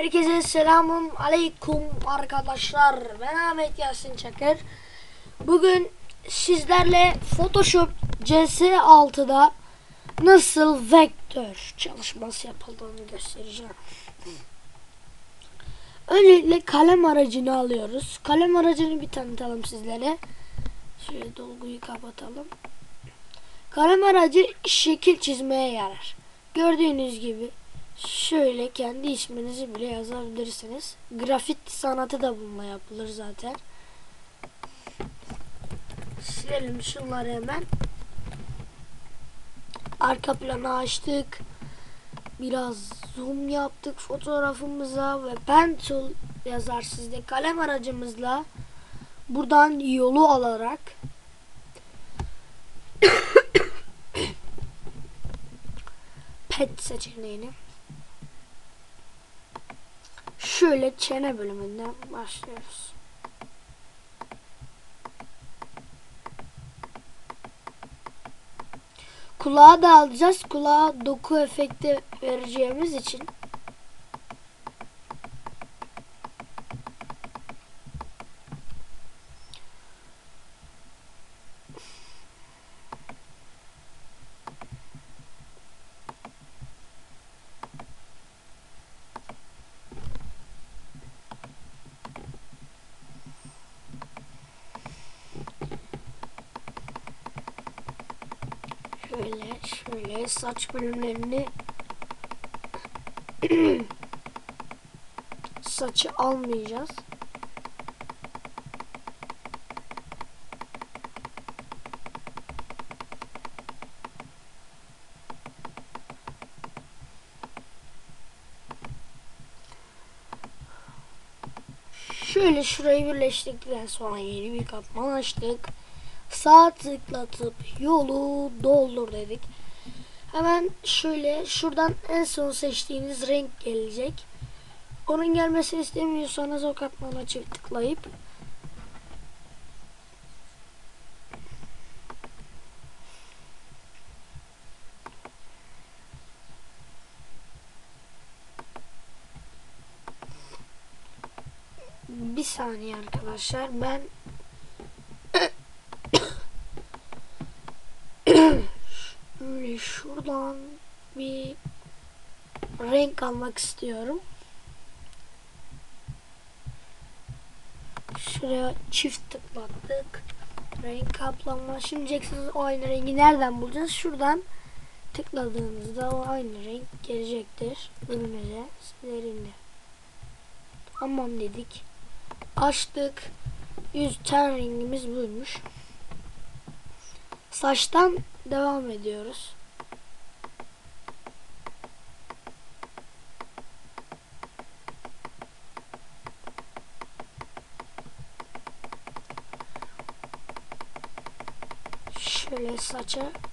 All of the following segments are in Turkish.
Herkese selamun aleyküm arkadaşlar. Ben Ahmet Yasin Çakır. Bugün sizlerle Photoshop CS6'da nasıl vektör çalışması yapıldığını göstereceğim. Öncelikle kalem aracını alıyoruz. Kalem aracını bir tanıtalım sizlere. Şöyle dolguyu kapatalım. Kalem aracı şekil çizmeye yarar. Gördüğünüz gibi şöyle kendi isminizi bile yazabilirsiniz. Grafit sanatı da bununla yapılır zaten. Silelim şunları hemen. Arka planı açtık. Biraz zoom yaptık fotoğrafımıza ve pencil yazar sizde kalem aracımızla buradan yolu alarak pet seçeneğini şöyle çene bölümünden başlıyoruz. Kulağı da alacağız. Kulağa doku efekti vereceğimiz için Şöyle şöyle saç bölümlerini saçı almayacağız. Şöyle şurayı birleştirdikten sonra yeni bir katman açtık. Sağ tıklatıp yolu doldur dedik. Hemen şöyle şuradan en son seçtiğiniz renk gelecek. Onun gelmesini istemiyorsanız o katmana çift tıklayıp bir saniye arkadaşlar ben Şöyle şuradan bir renk almak istiyorum. Şuraya çift tıklattık. Renk kaplama. Şimdi o aynı rengi nereden bulacağız? Şuradan tıkladığınızda o aynı renk gelecektir. Önümüze sizlerinde. Tamam dedik. Açtık. Yüz ten rengimiz buymuş. Saçtan devam ediyoruz. Şöyle saça. Şöyle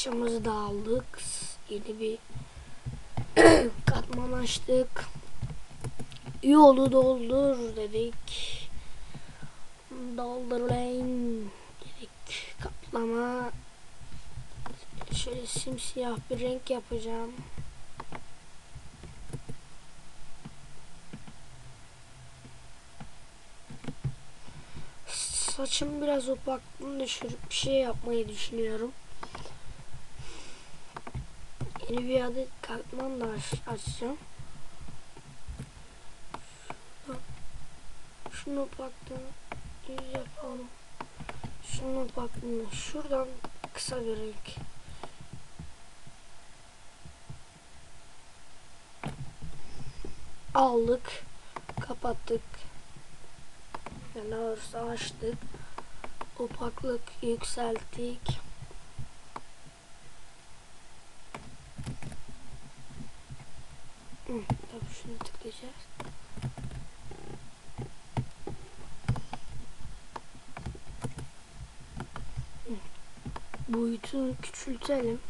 saçımızı da aldık. Yeni bir katman açtık. Yolu doldur dedik. Doldurlayın dedik. Kaplama. Şöyle simsiyah bir renk yapacağım. saçım biraz opaklığını düşürüp bir şey yapmayı düşünüyorum. Adet katman da aç açacağım. Şunun opaklığını düz yapalım. Şunun opaklığını şuradan kısa renk. Aldık. Kapattık. Yani doğrusu açtık. Opaklık yükselttik. Tabii şunu tıklayacağız. Boyutunu küçültelim.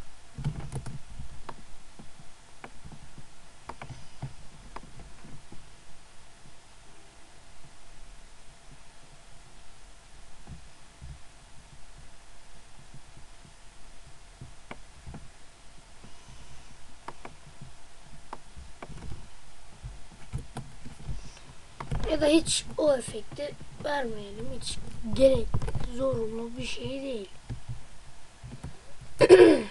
Da hiç o efekti vermeyelim. Hiç gerek zorunlu bir şey değil.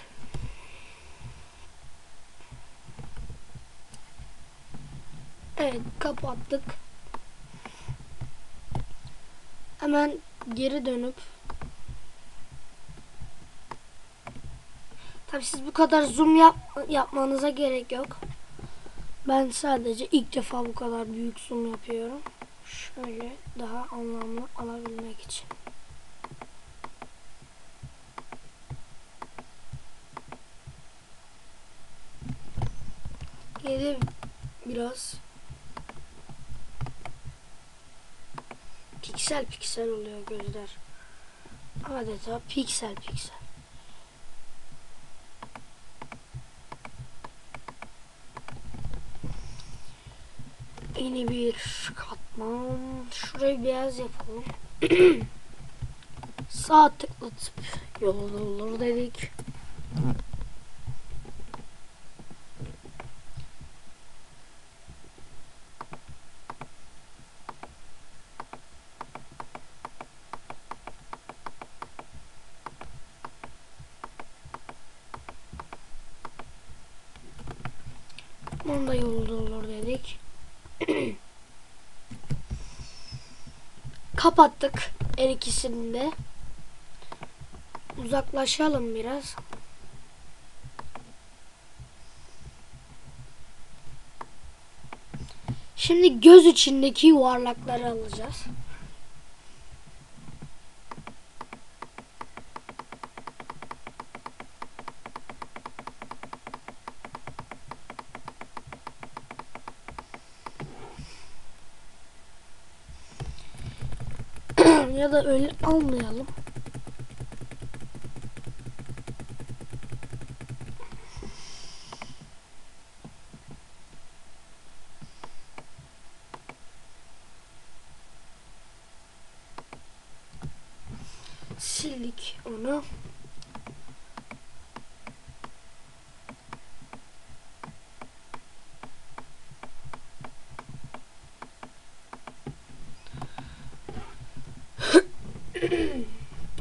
evet kapattık. Hemen geri dönüp Tabi siz bu kadar zoom yap yapmanıza gerek yok. Ben sadece ilk defa bu kadar büyük zoom yapıyorum. Şöyle daha anlamlı alabilmek için. Geri biraz piksel piksel oluyor gözler. Adeta piksel piksel. Yeni bir katman. Şurayı beyaz yapalım. Sağ tıklatıp yolda olur dedik. Onda yolda olur dedik. Kapattık her ikisini de. Uzaklaşalım biraz. Şimdi göz içindeki yuvarlakları alacağız. Ya da öyle almayalım. Sildik onu.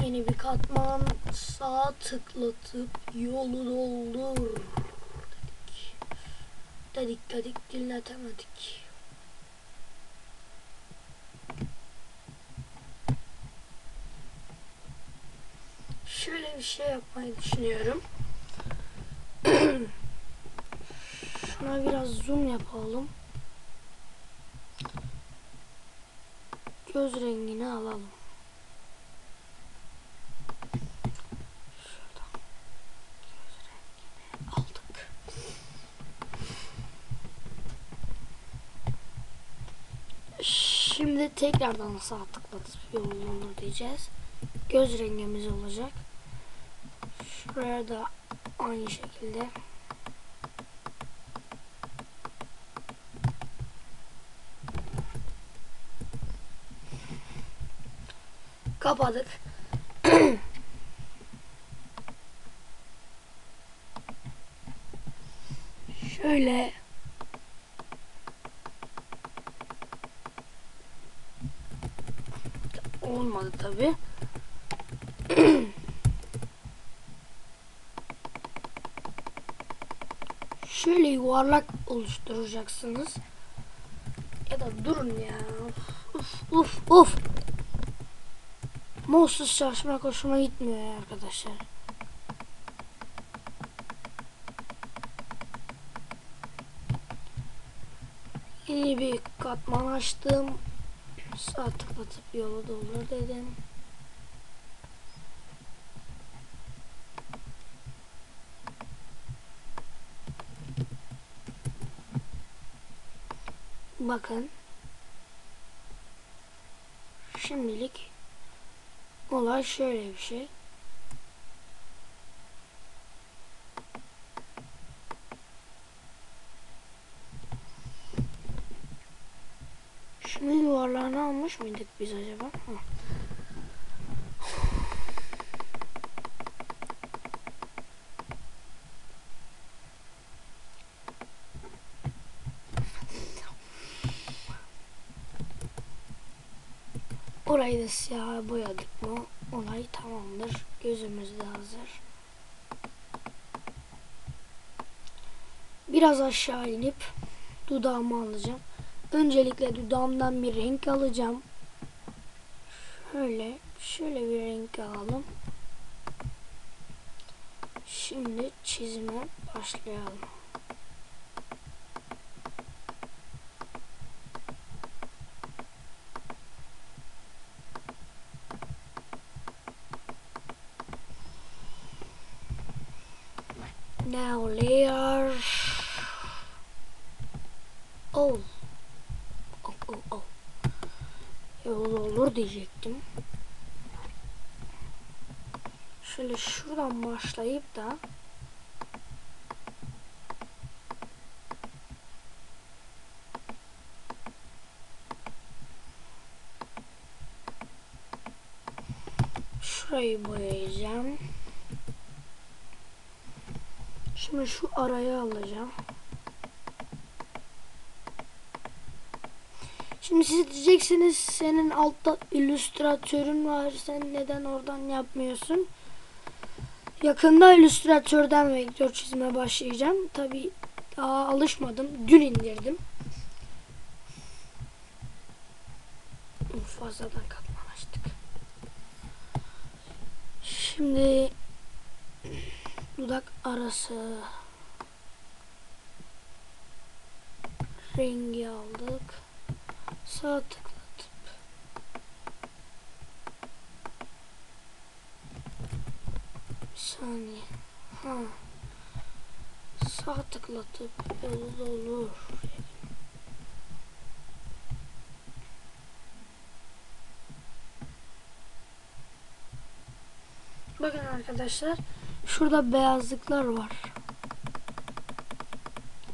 Yeni bir katman sağ tıklatıp yolu doldur dedik. Dedik dedik dinletemedik. Şöyle bir şey yapmayı düşünüyorum. Şuna biraz zoom yapalım. Göz rengini alalım. Şuradan göz rengini aldık. Şimdi tekrardan sağ tıklatıp yolunu diyeceğiz. Göz rengimiz olacak. Şuraya da aynı şekilde kapadık. Şöyle tabi. Şöyle yuvarlak oluşturacaksınız. Ya da durun ya. Uf uf uf. Mouse'suz çalışmak hoşuma gitmiyor ya arkadaşlar. Yeni bir katman açtım. Sağ tıklatıp yola doldur dedim. bakın. Şimdilik olay şöyle bir şey. Almış mıydık biz acaba? Ha. Orayı da siyah boyadık mı olay tamamdır. Gözümüz de hazır. Biraz aşağı inip dudağımı alacağım. Öncelikle dudağımdan bir renk alacağım. Şöyle, şöyle bir renk alalım. Şimdi çizime başlayalım. Şöyle şuradan başlayıp da şurayı boyayacağım. Şimdi şu arayı alacağım. Şimdi siz diyeceksiniz senin altta illüstratörün var sen neden oradan yapmıyorsun? Yakında illüstratörden vektör çizime başlayacağım. Tabi daha alışmadım. Dün indirdim. Fazladan katman açtık. Şimdi dudak arası rengi aldık. Sağ tıklatıp bir saniye. Ha. Sağ tıklatıp yolu olur. Bakın arkadaşlar şurada beyazlıklar var.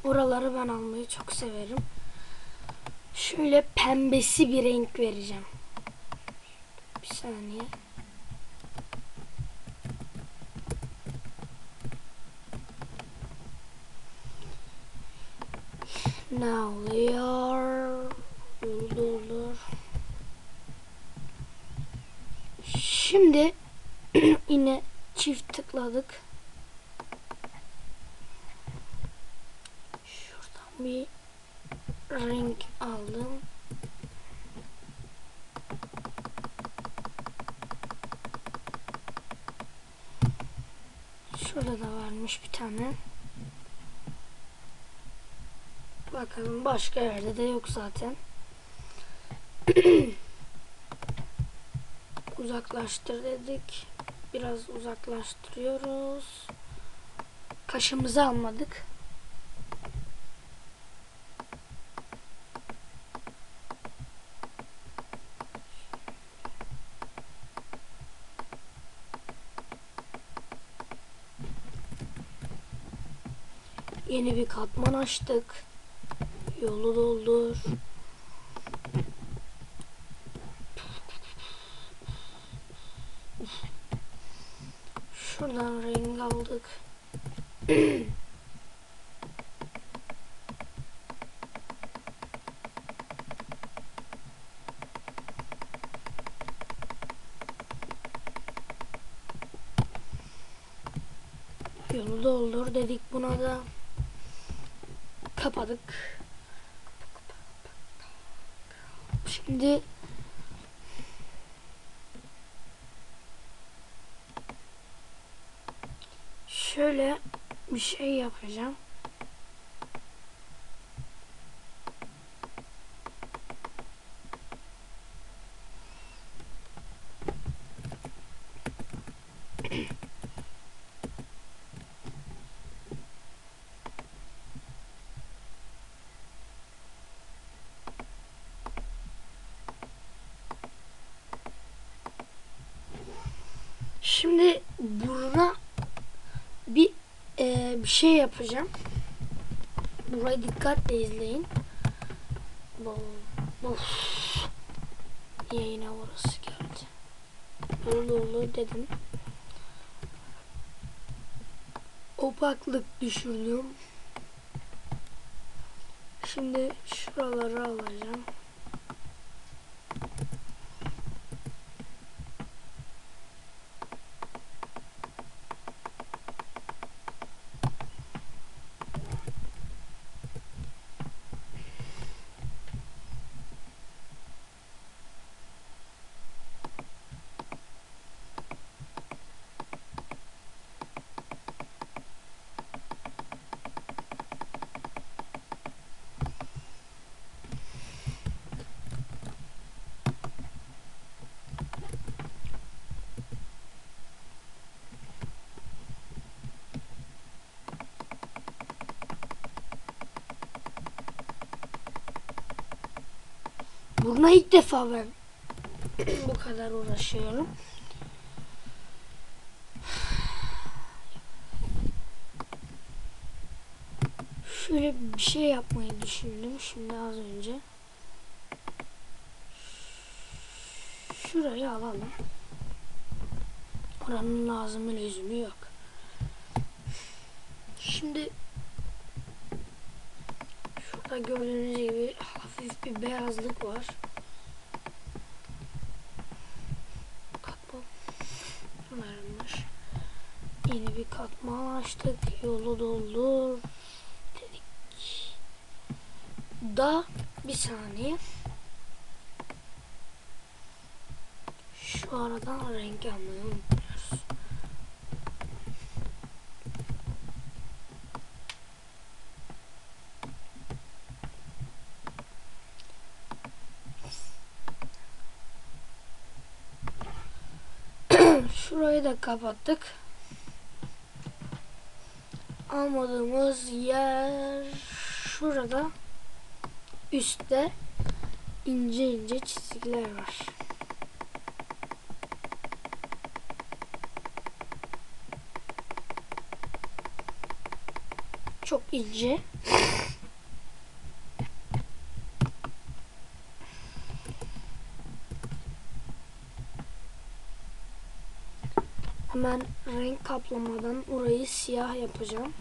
Oraları ben almayı çok severim. Şöyle pembesi bir renk vereceğim. Bir saniye. Now layer olur. Şimdi yine çift tıkladık. Şuradan bir renk aldım. Şurada da varmış bir tane. Bakalım başka yerde de yok zaten. Uzaklaştır dedik. Biraz uzaklaştırıyoruz. Kaşımızı almadık. Yeni bir katman açtık. Yolu doldur. Şuradan renk aldık. Yolu doldur dedik buna da. Kapadık. Şimdi şöyle bir şey yapacağım. Şimdi buruna bir e, bir şey yapacağım. Burayı dikkatle izleyin. Bu. Niye yine orası geldi? Dolu dolu dedim. Opaklık düşürdüm. Şimdi şuraları alacağım. Buruna ilk defa ben bu kadar uğraşıyorum. Şöyle bir şey yapmayı düşündüm şimdi az önce. Şurayı alalım. Oranın lazımı lüzumu yok. Şimdi şurada gördüğünüz gibi hafif bir beyazlık var. Katman vermiş. Yeni bir katman açtık. Yolu doldur dedik. Da bir saniye. Şu aradan renk almayı unutmuyoruz. Şurayı da kapattık. Almadığımız yer şurada üstte ince ince çizgiler var. Çok ince. Hemen renk kaplamadan orayı siyah yapacağım.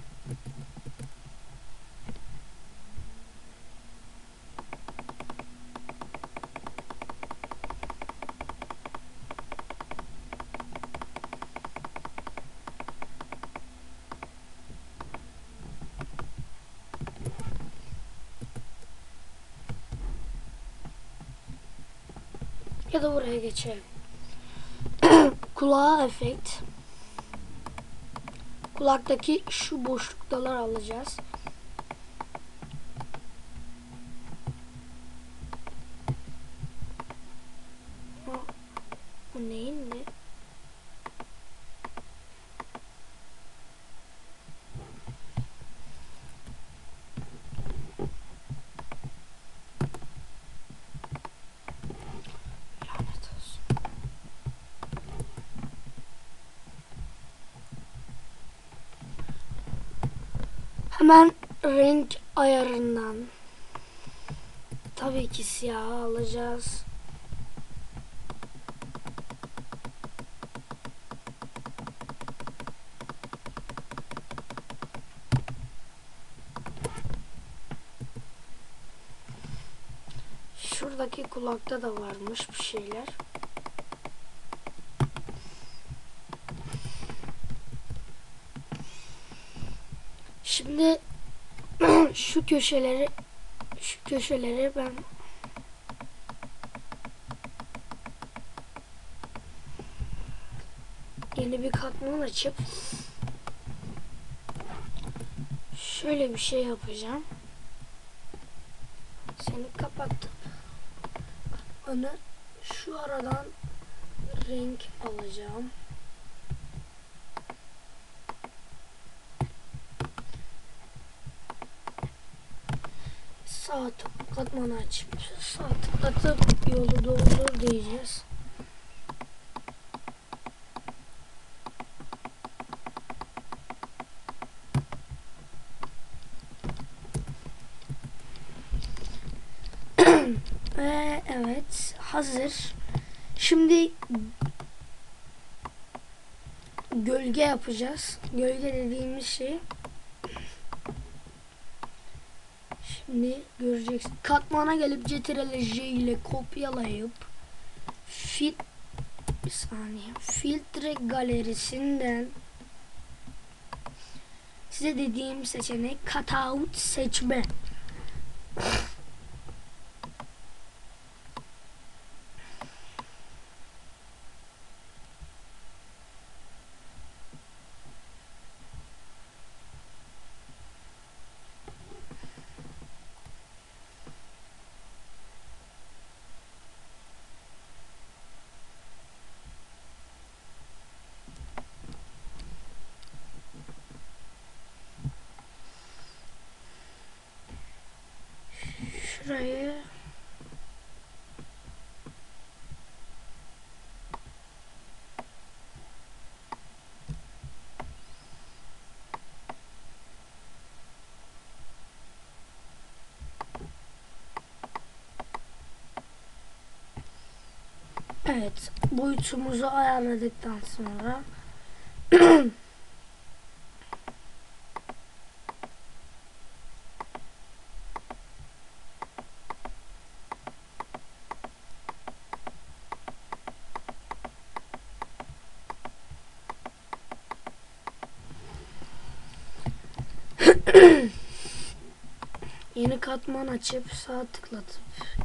Ya da buraya geçelim. Kulağa efekt. Kulaktaki şu boşluktalar alacağız. Bu, bu neyin ne? Lanet olsun. Hemen renk ayarından tabii ki siyah alacağız. Şuradaki kulakta da varmış bir şeyler. Şimdi şu köşeleri şu köşeleri ben yeni bir katman açıp şöyle bir şey yapacağım. Seni kapattım. Onu şu aradan renk alacağım. katmanı açmışız. Artık atıp yolu doldur diyeceğiz. Ve evet hazır. Şimdi gölge yapacağız. Gölge dediğimiz şey Şimdi göreceksin. Katmana gelip Ctrl ile kopyalayıp fil bir saniye. Filtre galerisinden size dediğim seçenek cutout seçme. Şurayı Evet, boyutumuzu ayarladıktan sonra Yeni katman açıp sağ tıklatıp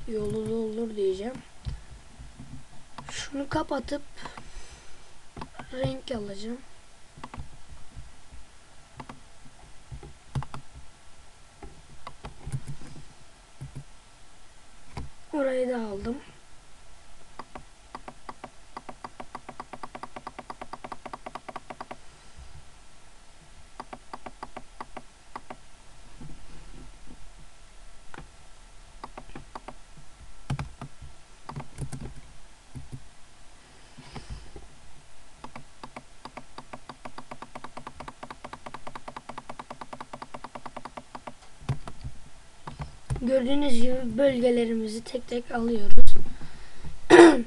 yolu doldur diyeceğim. Şunu kapatıp renk alacağım. Orayı da aldım. Gördüğünüz gibi bölgelerimizi tek tek alıyoruz.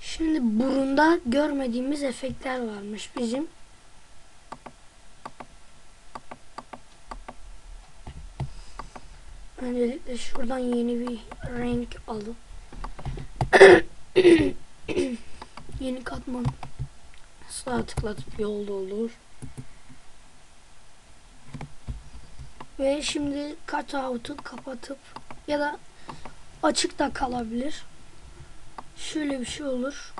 Şimdi burunda görmediğimiz efektler varmış bizim. Öncelikle şuradan yeni bir renk alıp yeni katman sağ tıklatıp yolda olur. Ve şimdi cutout'u kapatıp ya da açık da kalabilir. Şöyle bir şey olur.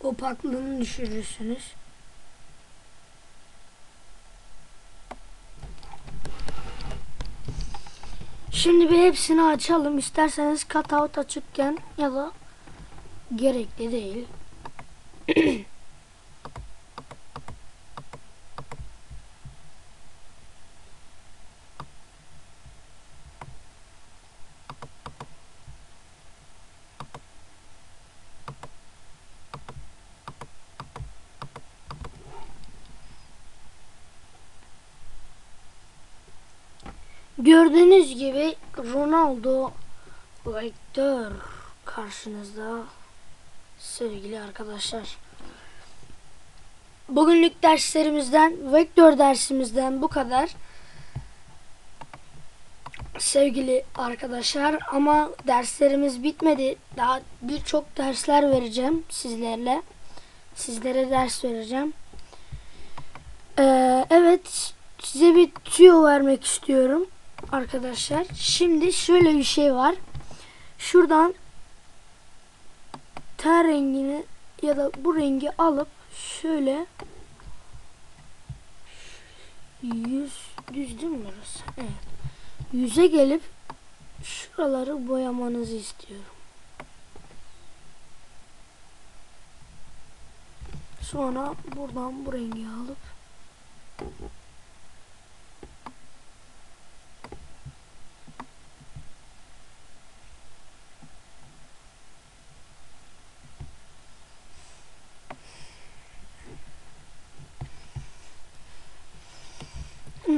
Opaklığını düşürürsünüz. Şimdi bir hepsini açalım. İsterseniz cutout açıkken ya da gerekli değil. Gördüğünüz gibi Ronaldo vektör karşınızda sevgili arkadaşlar. Bugünlük derslerimizden, vektör dersimizden bu kadar. Sevgili arkadaşlar ama derslerimiz bitmedi. Daha birçok dersler vereceğim sizlerle. Sizlere ders vereceğim. Ee, evet size bir tüyo vermek istiyorum arkadaşlar. Şimdi şöyle bir şey var. Şuradan ten rengini ya da bu rengi alıp şöyle yüz düz değil mi burası? Evet. Yüze gelip şuraları boyamanızı istiyorum. Sonra buradan bu rengi alıp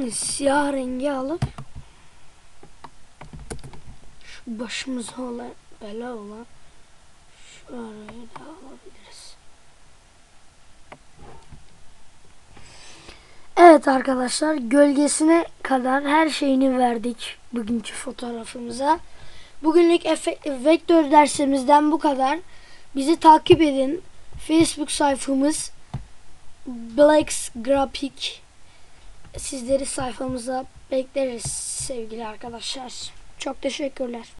Yani siyah rengi alıp şu başımıza olan bela olan şu arayı da alabiliriz. Evet arkadaşlar gölgesine kadar her şeyini verdik bugünkü fotoğrafımıza. Bugünlük vektör dersimizden bu kadar. Bizi takip edin. Facebook sayfamız Black's Graphic. Sizleri sayfamıza bekleriz sevgili arkadaşlar. Çok teşekkürler.